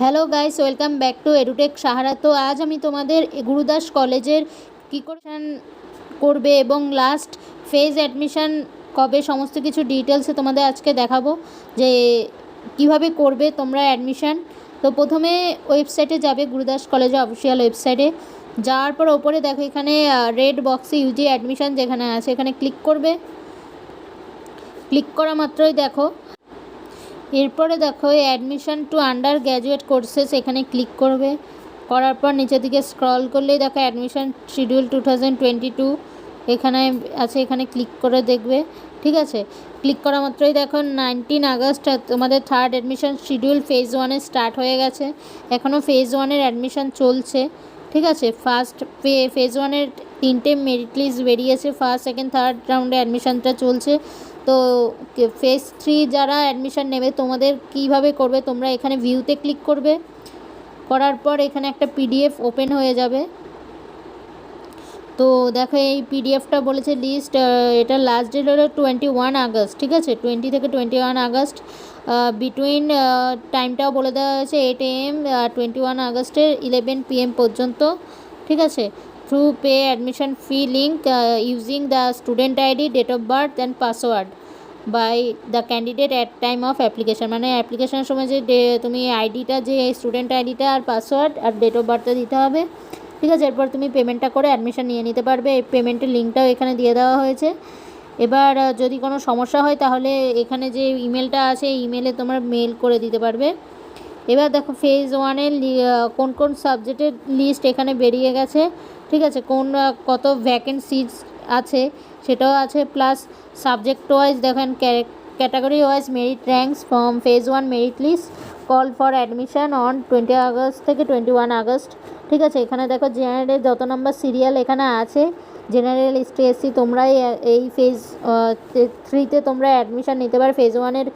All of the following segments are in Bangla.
Hello guys welcome back to Edutech Sahara তো আজ আমি তোমাদের গুরুদাস কলেজের কী করে করবে এবং লাস্ট ফেজ অ্যাডমিশান কবে, সমস্ত কিছু ডিটেলসে তোমাদের আজকে দেখাবো যে কীভাবে করবে তোমরা অ্যাডমিশান তো প্রথমে ওয়েবসাইটে যাবে, গুরুদাস কলেজের অফিসিয়াল ওয়েবসাইটে যাওয়ার পর ওপরে দেখো এখানে রেড বক্সে ইউজি অ্যাডমিশান যেখানে আছে, এখানে ক্লিক করবে। ক্লিক করা মাত্রই দেখো। এরপরে দেখো admission to undergraduate courses এখানে ক্লিক করবে। করার পর নিচের দিকে স্ক্রল করলেই দেখো admission schedule two thousand twenty two এখানে আছে, এখানে ক্লিক করে দেখবে। ঠিক আছে? ক্লিক করা মাত্রই দেখো নাইনটিন আগস্ট তোমাদের থার্ড অ্যাডমিশন শিডিউল ফেজ ওয়ানে স্টার্ট হয়ে গেছে। এখনও ফেজ ওয়ানের অ্যাডমিশন চলছে। ঠিক আছে? ফার্স্ট ফেজ ওয়ানের তিনটে মেরিট লিস্ট বেরিয়েছে। ফার্স্ট সেকেন্ড থার্ড রাউন্ডে অ্যাডমিশনটা চলছে। তো ফেজ থ্রি যারা অ্যাডমিশান নেবে, তোমাদের কীভাবে করবে, তোমরা এখানে ভিউতে ক্লিক করবে। করার পর এখানে একটা পিডিএফ ওপেন হয়ে যাবে। তো দেখো, এই পিডিএফটা বলেছে লিস্ট এটা লাস্ট ডেট হলো টোয়েন্টি ওয়ান আগস্ট, ঠিক আছে? টোয়েন্টি থেকে টোয়েন্টি ওয়ান আগস্ট বিটুইন টাইমটাও বলে দেওয়া হয়েছে এইট এম টোয়েন্টি ওয়ান আগস্টের ইলেভেন পিএম পর্যন্ত, ঠিক আছে? Through pay admission fee link using the student ID date of birth and password by the candidate at time of application মানে অ্যাপ্লিকেশনের সময় যে তুমি আইডিটা যে স্টুডেন্ট আইডিটা আর পাসওয়ার্ড আর ডেট অফ বার্থটা দিতে হবে, ঠিক আছে? এরপর তুমি পেমেন্টটা করে অ্যাডমিশন নিয়ে নিতে পারবে। এই পেমেন্টের লিঙ্কটাও এখানে দিয়ে দেওয়া হয়েছে। এবার যদি কোনো সমস্যা হয়, তাহলে এখানে যে ইমেলটা আছে ইমেলে তোমার মেল করে দিতে পারবে। এবার দেখো ফেজ ওয়ানের কোন কোন সাবজেক্টের লিস্ট এখানে বেরিয়ে গেছে? ঠিক আছে, কোন কত ভ্যাকেন্সিজ আছে সেটাও আছে প্লাস সাবজেক্ট ওয়াইজ দেখেন category wise merit ranks from phase one merit list call for admission on twenty August থেকে টোয়েন্টি ওয়ান আগস্ট ঠিক আছে? এখানে দেখো জেনারেলের যত নম্বর সিরিয়াল এখানে আছে জেনারেল এসটি এসসি তোমরা এই ফেজ থ্রিতে তোমরা অ্যাডমিশান নিতে পারো ফেজ ওয়ানের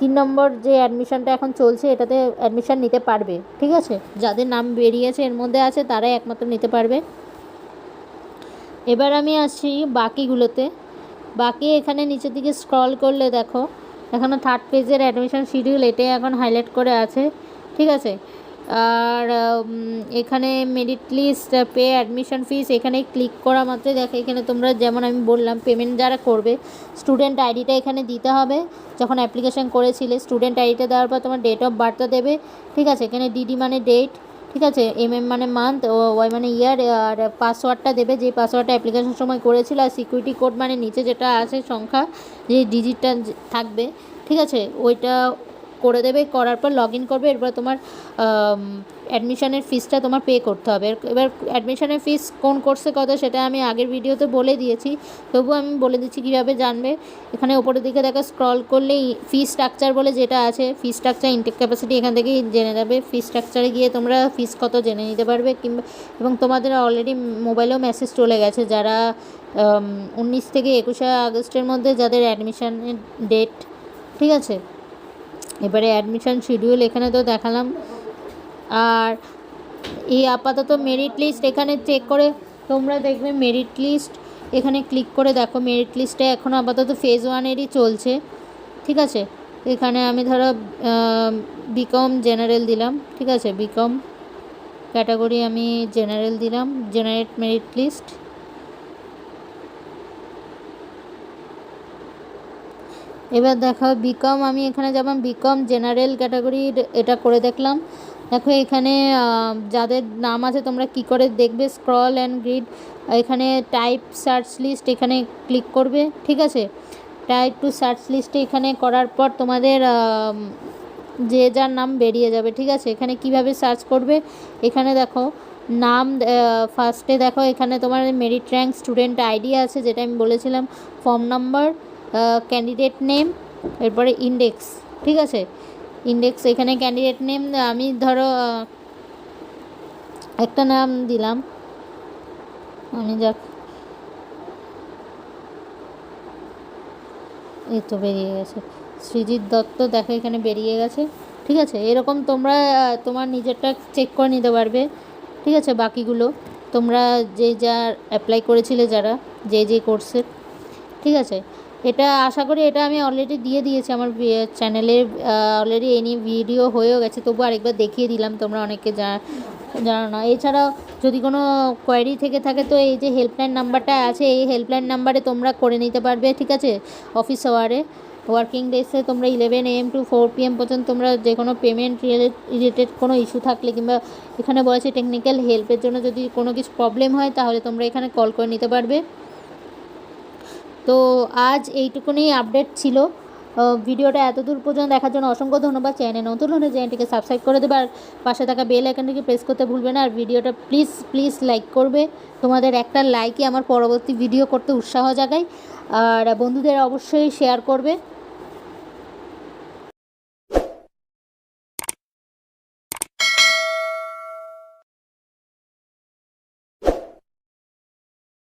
তিন নম্বর যে অ্যাডমিশানটা এখন চলছে, এটাতে অ্যাডমিশান নিতে পারবে, ঠিক আছে? যাদের নাম বেরিয়েছে এর মধ্যে আছে, তারাই একমাত্র নিতে পারবে। এবার আমি আসছি বাকিগুলোতে। বাকি এখানে নিচের দিকে স্ক্রল করলে দেখো, এখানে থার্ড পেজের অ্যাডমিশন শিডিউল এটাই এখন হাইলাইট করে আছে, ঠিক আছে? আর এখানে merit list pay admission fees এখানে ক্লিক করা মাত্রই দেখো, এখানে তোমরা যেমন আমি বললাম পেমেন্ট যারা করবে স্টুডেন্ট আইডিটা এখানে দিতে হবে। যখন অ্যাপ্লিকেশন করেছিলে স্টুডেন্ট আইডিটা দেওয়ার পর তোমার ডেট অফ বার্থটা দেবে, ঠিক আছে? এখানে ডিডি মানে ডেট ঠিক আছে এম এম মানে মান্থ ও ওয়াই মানে ইয়ার আর পাসওয়ার্ডটা দেবে, যে পাসওয়ার্ডটা অ্যাপ্লিকেশন সময় করেছিল, আর সিকিউরিটি কোড মানে নিচে যেটা আছে সংখ্যা, যে ডিজিটটা থাকবে, ঠিক আছে? ওইটা করে দেবে, করার পর লগ ইন করবে, এরপর তোমার অ্যাডমিশনের ফিসটা তোমার পে করতে হবে। এবার অ্যাডমিশনের ফিস কোন কোর্সে কত সেটা আমি আগের ভিডিওতে বলে দিয়েছি। তবুও আমি বলে দিচ্ছি কীভাবে জানবে। এখানে ওপরের দিকে দেখা স্ক্রল করলেই ফি স্ট্রাকচার বলে যেটা আছে ফি স্ট্রাকচার ইনটেক ক্যাপাসিটি এখান থেকেই জেনে যাবে। ফি স্ট্রাকচারে গিয়ে তোমরা ফিস কত জেনে নিতে পারবে কিংবা, এবং তোমাদের অলরেডি মোবাইলেও মেসেজ চলে গেছে যারা উনিশ থেকে একুশে আগস্টের মধ্যে যাদের অ্যাডমিশানের ডেট ঠিক আছে? এবারে অ্যাডমিশন শিডিউল এখানে তো দেখালাম। আর এই আপাতত মেরিট লিস্ট এখানে চেক করে তোমরা দেখবে মেরিট লিস্ট এখানে ক্লিক করে দেখো। মেরিট লিস্টে এখন আপাতত ফেজ ওয়ানেরই চলছে। ঠিক আছে? এখানে আমি ধরো বিকম জেনারেল দিলাম। ঠিক আছে? বিকম ক্যাটাগরি আমি জেনারেল দিলাম। জেনারেট মেরিট লিস্ট এবার দেখো বিকম আমি এখানে যেমন বিকম জেনারেল ক্যাটাগরির এটা করে দেখলাম। দেখো, এখানে যাদের নাম আছে তোমরা কি করে দেখবে? স্ক্রল অ্যান্ড গ্রিড এখানে টাইপ সার্চ লিস্ট এখানে ক্লিক করবে, ঠিক আছে? টাইপ টু সার্চ লিস্টে এখানে করার পর তোমাদের যে যার নাম বেরিয়ে যাবে, ঠিক আছে? এখানে কীভাবে সার্চ করবে? এখানে দেখো, নাম ফার্স্টে দেখো, এখানে তোমার মেরিট র্যাঙ্ক স্টুডেন্ট আইডি আছে, যেটা আমি বলেছিলাম ফর্ম নাম্বার ক্যান্ডিডেট নেম এরপরে ইন্ডেক্স ঠিক আছে? ইন্ডেক্স এখানে ক্যান্ডিডেট নেম আমি ধরো একটা নাম দিলাম। আমি যাক। এই তো বেরিয়ে গেছে। সৃজিত দত্ত, দেখো এখানে বেরিয়ে গেছে। ঠিক আছে? এরকম তোমরা তোমার নিজেরটা চেক করে নিতে পারবে। ঠিক আছে? বাকিগুলো তোমরা যে যা অ্যাপ্লাই করেছিলে যারা, যে যে কোর্সের ঠিক আছে? এটা আশা করি এটা আমি অলরেডি দিয়ে দিয়েছি আমার চ্যানেলে অলরেডি এই নিয়ে ভিডিও হয়েও গেছে তবু আরেকবার দেখিয়ে দিলাম, তোমরা অনেকে জানো না। এছাড়াও যদি কোনো কোয়ারি থেকে থাকে, তো এই যে হেল্পলাইন নাম্বারটা আছে, এই হেল্পলাইন নাম্বারে তোমরা করে নিতে পারবে, ঠিক আছে? অফিস আওয়ারে ওয়ার্কিং ডেসে তোমরা eleven AM to four P M পর্যন্ত তোমরা যে কোনো পেমেন্ট রিলেটেড কোনো ইস্যু থাকলে, কিংবা এখানে বলেছে টেকনিক্যাল হেল্পের জন্য যদি কোনো কিছু প্রবলেম হয়, তাহলে তোমরা এখানে কল করে নিতে পারবে। তো আজ এইটুকুনি আপডেট ছিল। ভিডিওটা এত দূর পর্যন্ত দেখার জন্য অসংখ্য ধন্যবাদ। চ্যানেল নতুন হলে চ্যানেলটিকে সাবস্ক্রাইব করে দেবে। আর পাশে থাকা বেল আইকনটিকে প্রেস করতে ভুলবে না। আর ভিডিওটা প্লিজ প্লিজ লাইক করবে। তোমাদের একটা লাইকই আমার পরবর্তী ভিডিও করতে উৎসাহ জাগায়। আর বন্ধুদের অবশ্যই শেয়ার করবে।